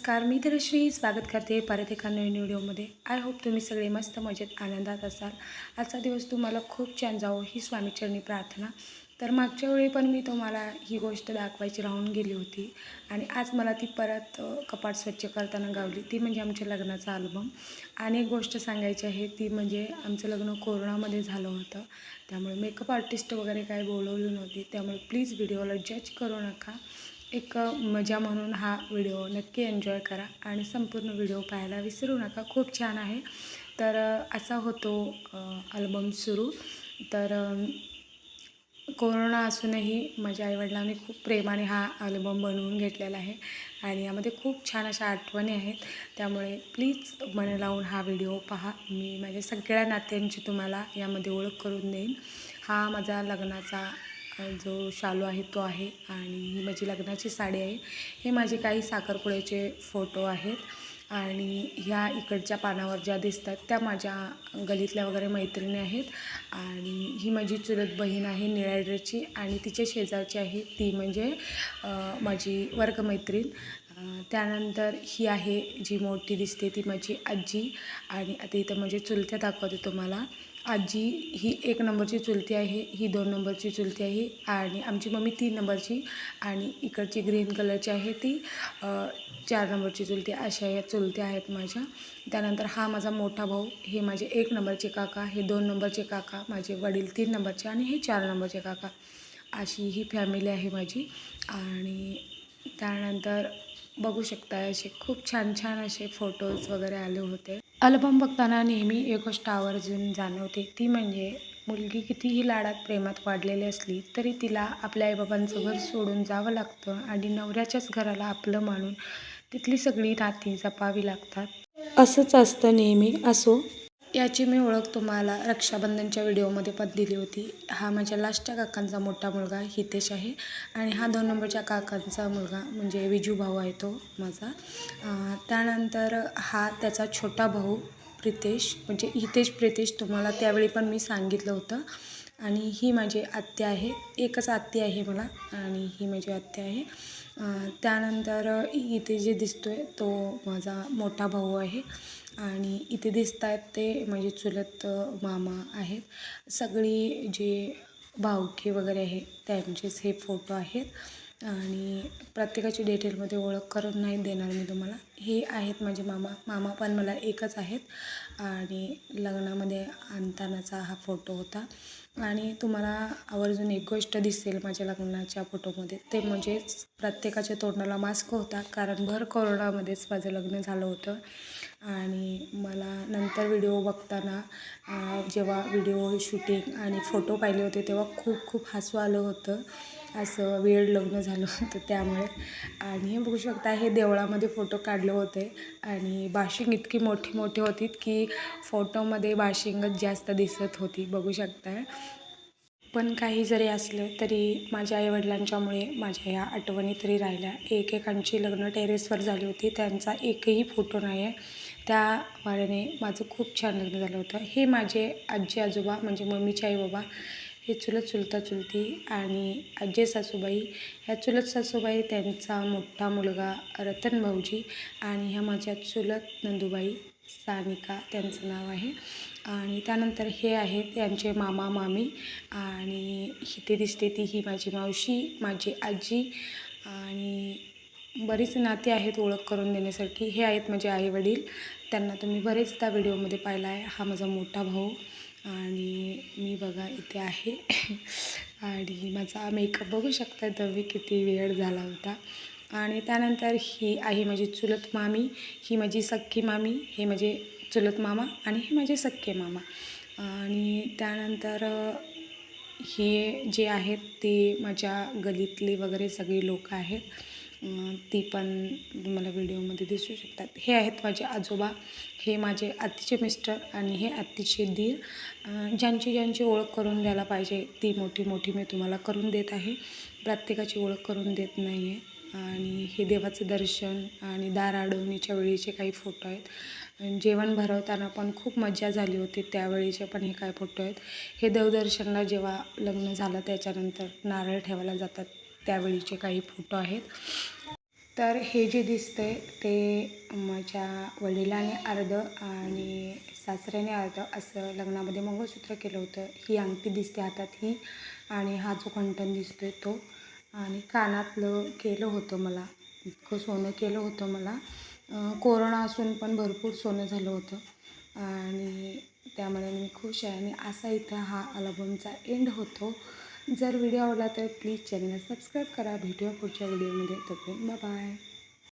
नमस्कार मी तर स्वागत करते परत एका नवीन व्हिडिओमध्ये. आय होप तुम्ही सगळे मस्त मजेत आनंदात असाल. आजचा दिवस तुम्हाला खूप छान जावो ही स्वामीचरणी प्रार्थना. तर मागच्या वेळी पण मी तुम्हाला ही गोष्ट दाखवायची राहून गेली होती. आणि आज मला ती परत कपाट स्वच्छ करताना गावली. ती म्हणजे आमच्या लग्नाचा अल्बम आणि एक गोष्ट सांगायची आहे ती म्हणजे आमचं लग्न कोरोनामध्ये झालं होतं. त्यामुळे मेकअप आर्टिस्ट वगैरे काय बोलवली नव्हती. त्यामुळे प्लीज व्हिडिओला जज करू नका. एक मजा म्हणून हा व्हिडिओ नक्की एन्जॉय करा आणि संपूर्ण व्हिडिओ पाहायला विसरू नका. खूप छान आहे. तर असा होतो अल्बम सुरू. तर कोरोना असूनही माझ्या आईवडिलांनी खूप प्रेमाने हा अल्बम बनवून घेतलेला आहे आणि यामध्ये खूप छान अशा आठवणी आहेत. त्यामुळे प्लीज मन लावून हा व्हिडिओ पहा. मी माझ्या सगळ्या नात्यांची तुम्हाला यामध्ये ओळख करून देईन. हा माझा लग्नाचा जो शालू आहे तो आहे आणि ही माझी लग्नाची साडी आहे. हे माझे काही साखरपुड्याचे फोटो आहेत आणि ह्या इकडच्या पानावर ज्या दिसतात त्या माझ्या गलीतल्या वगैरे मैत्रिणी आहेत आणि ही माझी चुलत बहीण आहे निळ्या ड्रेसची आणि तिच्या शेजारची आहे ती म्हणजे माझी वर्गमैत्रीण. त्यानंतर ही आहे जी मोठी दिसते ती माझी आजी आणि आता इथं म्हणजे चुलत्या दाखवते तुम्हाला. आजी ही एक नंबरची चुलती आहे ही दोन नंबरची चुलती आहे आणि आमची मम्मी तीन नंबरची आणि इकडची ग्रीन कलरची आहे ती चार नंबरची चुलती अशा या चुलत्या आहेत माझ्या. त्यानंतर हा माझा मोठा भाऊ हे माझे एक नंबरचे काका हे दोन नंबरचे काका माझे वडील तीन नंबरचे आणि हे चार नंबरचे काका. अशी ही फॅमिली आहे माझी आणि त्यानंतर बघू शकता असे खूप छान छान असे फोटोज वगैरे आले होते. अल्बम बघताना नेहमी एक गोष्ट आवर्जून जाणवते ती म्हणजे मुलगी कितीही लाडात प्रेमात वाढलेली असली तरी तिला आपल्या आईबाबांचं घर सोडून जावं लागतं आणि नवऱ्याच्याच घराला आपलं मानून तिथली सगळी नाती जपावी लागतात. असंच असतं नेहमी असो. याची मी ओळख तुम्हाला रक्षाबंधनच्या व्हिडिओमध्ये पण दिली होती. हा माझ्या लास्टच्या काकांचा मोठा मुलगा हितेश आहे आणि हा दोन नंबरच्या काकांचा मुलगा म्हणजे विजू भाऊ आहे तो माझा. त्यानंतर हा त्याचा छोटा भाऊ प्रितेश म्हणजे हितेश प्रितेश तुम्हाला त्यावेळी पण मी सांगितलं होतं. आणि ही माझी आत्या आहे. एकच आत्या आहे मला आणि ही माझी आत्या आहे. त्यानंतर इथे जे दिसतो आहे तो माझा मोठा भाऊ आहे. आणि इथे दिसत आहेत ते माझे चुलत मामा आहेत. सगळी जे भावकी वगैरे आहे त्यांचेच हे फोटो आहेत. आणि प्रत्येकाची डिटेलमध्ये ओळख करून नाही देणार मी तुम्हाला. हे आहेत माझे मामा. मामा पण मला एकच आहेत. आणि लग्नामध्ये आणतानाचा हा फोटो होता. आणि तुम्हाला आवर्जून एक गोष्ट दिसेल माझ्या लग्नाच्या फोटोमध्ये. ते म्हणजेच प्रत्येकाच्या तोंडाला मास्क होता. कारण भर कोरोनामध्येच माझं लग्न झालं होतं. आणि मला नंतर व्हिडिओ बघताना जेव्हा व्हिडिओ शूटिंग आणि फोटो पाहिले होते तेव्हा खूप खूप हसू आलं होतं. असं वेळ लग्न झालं होतं त्यामुळे. आणि बघू शकता हे देवळामध्ये फोटो काढले होते. आणि बाशिंग इतकी मोठी मोठी होती की फोटोमध्ये बाशिंगच जास्त दिसत होती बघू शकताय. पण काही जरी असलं तरी माझ्या आईवडिलांच्यामुळे माझ्या ह्या आठवणी तरी राहिल्या. एकेकांची लग्न टेरेसवर झाली होती. त्यांचा एकही फोटो नाही आहे त्या वाऱ्याने माझं खूप छान लग्न झालं होतं. हे माझे आजी आजोबा म्हणजे मम्मीचे आई बाबा हे चुलत चुलता चुलती आणि आजी सासूबाई ह्या चुलत सासूबाई त्यांचा मोठा मुलगा रतन भाऊजी आणि ह्या माझ्या चुलत नंदूबाई सानिका त्यांचं नाव आहे. आणि त्यानंतर हे आहेत यांचे मामा मामी आणि इथे दिसते ती ही माझी मावशी माझी आजी आणि बरीच नाती आहेत ओळख करून देण्यासाठी हे आहेत माझे आईवडील. त्यांना तुम्ही बरेचदा व्हिडिओमध्ये पाहिला आहे हा माझा मोठा भाऊ. आणि मी बघा इथे आहे. आणि माझा मेकअप बघू शकता तुम्ही किती वेळ झाला होता. आणि त्यानंतर ही आहे माझी चुलत मामी ही माझी सख्खी मामी हे माझे चुलत मामा आणि हे माझे सख्खे मामा. आणि त्यानंतर हे जे आहेत ते माझ्या गलीतले वगैरे सगळे लोक आहेत. ती पण तुम्हाला व्हिडिओमध्ये दिसू शकतात. हे आहेत माझे आजोबा हे माझे आत्तीचे मिस्टर आणि हे आत्तीचे दीर. ज्यांची ज्यांची ओळख करून द्यायला पाहिजे ती मोठी मोठी मी तुम्हाला करून देत आहे. प्रत्येकाची ओळख करून देत नाही आहे आणि हे देवाचं दर्शन आणि दार अडवणीच्या वेळीचे काही फोटो आहेत. जेवण भरवताना पण खूप मजा झाली होती त्यावेळीचे पण हे काय फोटो आहेत. हे देवदर्शनला जेव्हा लग्न झालं त्याच्यानंतर नारळ ठेवायला जातात. त्यावेळीचे काही फोटो आहेत. तर हे जे दिसतंय ते माझ्या वडिलांनी अर्धं आणि सासऱ्याने अर्धं असं लग्नामध्ये मंगळसूत्र केलं होतं. ही अंगठी दिसते हातात ही आणि हा जो कंटन दिसतोय तो. आणि कानातलं केलं होतं मला इतकं सोनं केलं होतं मला. कोरोना असून पण भरपूर सोनं झालं होतं. आणि त्यामुळे मी खुश आहे आणि असा इथं हा अल्बमचा एंड होतो. जर व्हिडिओ आवडला तर प्लीज चॅनलला सबस्क्राईब करा. भेटूया पुढच्या व्हिडिओमध्ये. तोपर्यंत बाय